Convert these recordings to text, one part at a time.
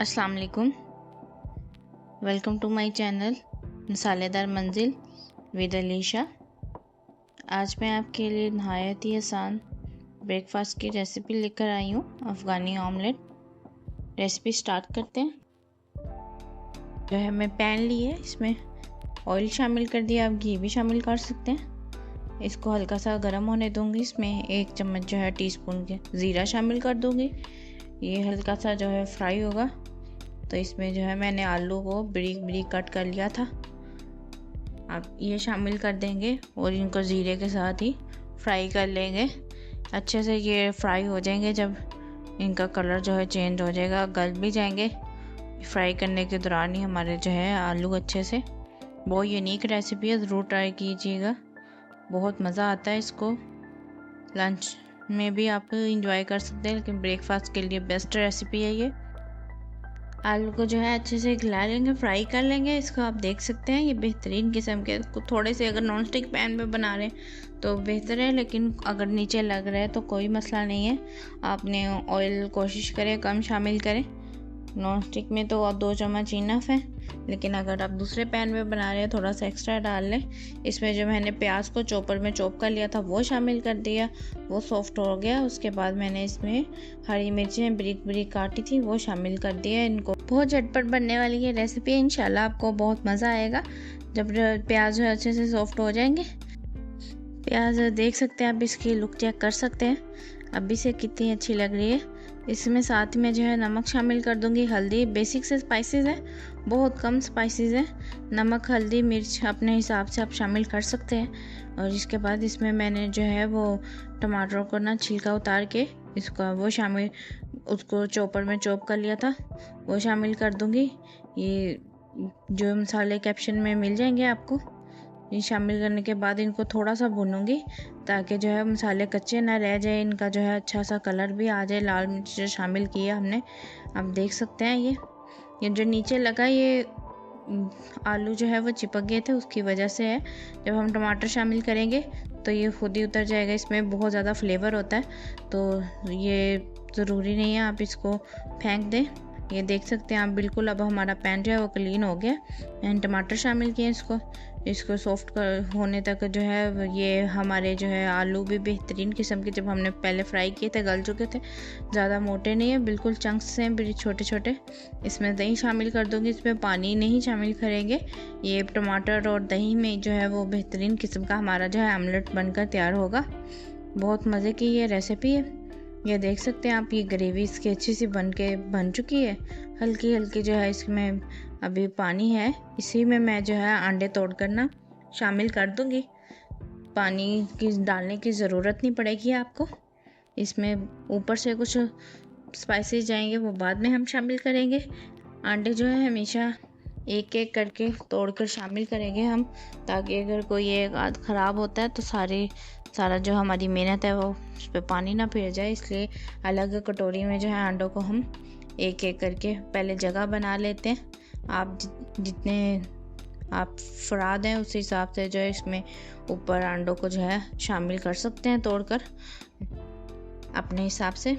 अस्सलाम वालेकुम। Welcome to my channel मसालेदार मंजिल विद अलीशा। आज मैं आपके लिए नहायत ही आसान ब्रेकफास्ट की रेसिपी लेकर आई हूँ, अफ़गानी ऑमलेट रेसिपी स्टार्ट करते हैं। जो है मैं पैन ली है, इसमें ऑयल शामिल कर दिया, आप घी भी शामिल कर सकते हैं। इसको हल्का सा गर्म होने दूँगी, इसमें एक चम्मच जो है टीस्पून के ज़ीरा शामिल कर दूँगी। ये हल्का सा जो है फ्राई होगा। तो इसमें जो है मैंने आलू को बरीक बरीक कट कर लिया था। आप ये शामिल कर देंगे और इनको ज़ीरे के साथ ही फ्राई कर लेंगे। अच्छे से ये फ्राई हो जाएँगे जब इनका कलर जो है चेंज हो जाएगा, गल भी जाएँगे। फ्राई करने के दौरान ही हमारे जो है आलू अच्छे से। बहुत यूनिक रेसिपी है, ज़रूर ट्राई कीजिएगा। बहुत मज़ा आता है इसको। लंच में भी आप इंजॉय कर सकते हैं, लेकिन ब्रेकफास्ट के लिए बेस्ट रेसिपी है ये। आलू को जो है अच्छे से खिला लेंगे फ्राई कर लेंगे। इसको आप देख सकते हैं, ये बेहतरीन किस्म के थोड़े से अगर नॉन स्टिक पैन में बना रहे हैं तो बेहतर है, लेकिन अगर नीचे लग रहा है तो कोई मसला नहीं है। आपने ऑयल कोशिश करें, कम शामिल करें। नॉन स्टिक में तो दो चम्मच इनफ है। लेकिन अगर आप दूसरे पैन में बना रहे हैं, थोड़ा सा एक्स्ट्रा डाल लें। इसमें जो मैंने प्याज को चॉपर में चॉप कर लिया था, वो शामिल कर दिया। वो सॉफ्ट हो गया। उसके बाद मैंने इसमें हरी मिर्चें ब्रिक ब्रिक काटी थी, वो शामिल कर दिया इनको। बहुत झटपट बनने वाली ये रेसिपी है इन आपको बहुत मज़ा आएगा। जब प्याज अच्छे से सॉफ्ट हो जाएँगे। प्याज देख सकते हैं आप, इसकी लुक चेक कर सकते हैं। अभी से कितनी अच्छी लग रही है। इसमें साथ में जो है नमक शामिल कर दूँगी। हल्दी बेसिक से स्पाइसेस है, बहुत कम स्पाइसेस है। नमक, हल्दी, मिर्च अपने हिसाब से आप शामिल कर सकते हैं। और इसके बाद इसमें मैंने जो है वो टमाटर को ना छिलका उतार के इसका वो शामिल, उसको चॉपर में चॉप कर लिया था। वो शामिल कर दूँगी। ये जो मसाले कैप्शन में मिल जाएँगे आपको। ये शामिल करने के बाद इनको थोड़ा सा भूनूँगी, ताकि जो है मसाले कच्चे ना रह जाए, इनका जो है अच्छा सा कलर भी आ जाए, लाल मिर्च जो शामिल किया हमने। आप देख सकते हैं ये। ये जो नीचे लगा ये आलू जो है वो चिपक गए थे, उसकी वजह से है। जब हम टमाटर शामिल करेंगे तो ये खुद ही उतर जाएगा, इसमें बहुत ज़्यादा फ्लेवर होता है। तो ये ज़रूरी नहीं है आप इसको फेंक दें। ये देख सकते हैं आप, बिल्कुल अब हमारा पैन जो है वो क्लीन हो गया। मैंने टमाटर शामिल किए इसको। इसको सॉफ्ट कर होने तक जो है ये हमारे जो है आलू भी बेहतरीन किस्म के, जब हमने पहले फ्राई किए थे, गल चुके थे। ज़्यादा मोटे नहीं है, बिल्कुल चंक्स हैं छोटे छोटे इसमें दही शामिल कर दूँगी, इसमें पानी नहीं शामिल करेंगे। ये टमाटर और दही में जो है वो बेहतरीन किस्म का हमारा जो है आमलेट बनकर तैयार होगा। बहुत मज़े की ये रेसिपी है। ये देख सकते हैं आप, ये ग्रेवी इसकी अच्छी सी बन के, बन चुकी है। हल्की हल्की जो है इसमें अभी पानी है। इसी में मैं जो है अंडे तोड़ कर ना शामिल कर दूँगी। पानी की, डालने की ज़रूरत नहीं पड़ेगी आपको। इसमें ऊपर से कुछ स्पाइसेस जाएँगे, वो बाद में हम शामिल करेंगे। अंडे जो है हमेशा एक एक करके तोड़कर शामिल करेंगे हम, ताकि अगर कोई एक आध ख़राब होता है तो सारी, सारा जो हमारी मेहनत है वो उस पर पानी ना फिर जाए। इसलिए अलग कटोरी में जो है अंडों को हम एक एक करके पहले जगह बना लेते हैं। आप जितने आप फराद हैं उस हिसाब से जो है इसमें ऊपर अंडों को जो है शामिल कर सकते हैं तोड़कर। अपने हिसाब से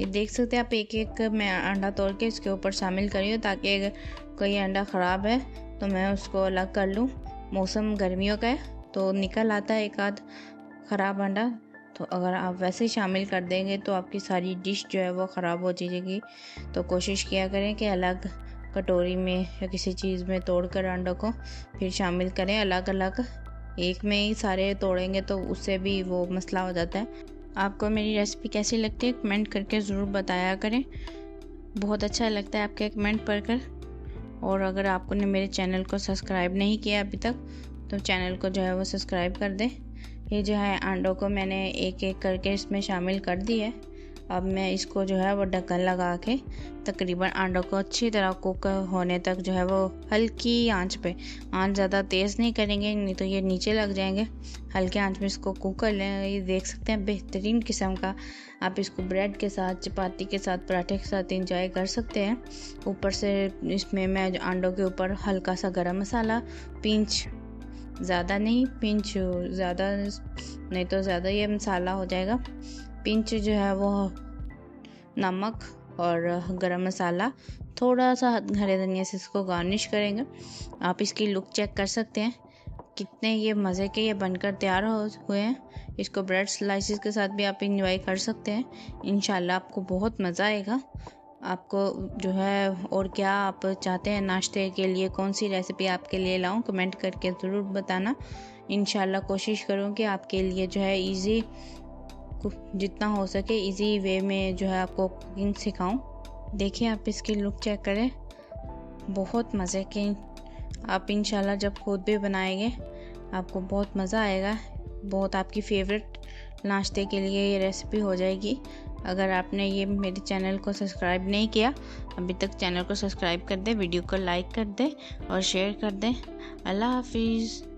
ये देख सकते हैं आप एक एक मैं अंडा तोड़ के इसके ऊपर शामिल करी हूँ ताकि अगर कोई अंडा ख़राब है तो मैं उसको अलग कर लूँ। मौसम गर्मियों का है तो निकल आता है एक आध ख़राब अंडा। तो अगर आप वैसे शामिल कर देंगे तो आपकी सारी डिश जो है वो ख़राब हो जाएगी। तो कोशिश किया करें कि अलग कटोरी में या किसी चीज़ में तोड़ कर अंडों को फिर शामिल करें अलग अलग एक में ही सारे तोड़ेंगे तो उससे भी वो मसला हो जाता है। आपको मेरी रेसिपी कैसी लगती है कमेंट करके ज़रूर बताया करें। बहुत अच्छा लगता है आपके कमेंट पढ़कर। और अगर आपने मेरे चैनल को सब्सक्राइब नहीं किया अभी तक तो चैनल को जो है वो सब्सक्राइब कर दें। ये जो है अंडों को मैंने एक एक करके इसमें शामिल कर दी है। अब मैं इसको जो है वो ढक्कन लगा के तकरीबन अंडों को अच्छी तरह कुक होने तक जो है वो हल्की आँच पे, आँच ज़्यादा तेज़ नहीं करेंगे, नहीं तो ये नीचे लग जाएँगे। हल्के आँच में इसको कुक कर लें। ये देख सकते हैं, बेहतरीन किस्म का आप इसको ब्रेड के साथ, चपाती के साथ, पराठे के साथ इंजॉय कर सकते हैं। ऊपर से इसमें मैं अंडों के ऊपर हल्का सा गर्म मसाला, पिंच ज़्यादा नहीं, पिंच ज़्यादा, नहीं तो ज़्यादा ये मसाला हो जाएगा। पिंच जो है वो नमक और गरम मसाला थोड़ा सा हरे धनिया से इसको गार्निश करेंगे। आप इसकी लुक चेक कर सकते हैं। कितने ये मज़े के ये बनकर तैयार हो हुए हैं। इसको ब्रेड स्लाइसिस के साथ भी आप इंजॉय कर सकते हैं। इन आपको बहुत मज़ा आएगा। आपको जो है और क्या आप चाहते हैं नाश्ते के लिए कौन सी रेसिपी आपके लिए लाऊं कमेंट करके ज़रूर बताना। इन कोशिश करूँ कि आपके लिए जो है इजी जितना हो सके इजी वे में जो है आपको कुकिंग सिखाऊं। देखिए आप इसकी लुक चेक करें। बहुत मज़े के आप इंशाल्लाह जब खुद भी बनाएँगे, आपको बहुत मज़ा आएगा। बहुत आपकी फेवरेट नाश्ते के लिए ये रेसिपी हो जाएगी। अगर आपने ये मेरे चैनल को सब्सक्राइब नहीं किया, अभी तक चैनल को सब्सक्राइब कर दें वीडियो को लाइक कर दें और शेयर कर दें। अल्लाह हाफिज़।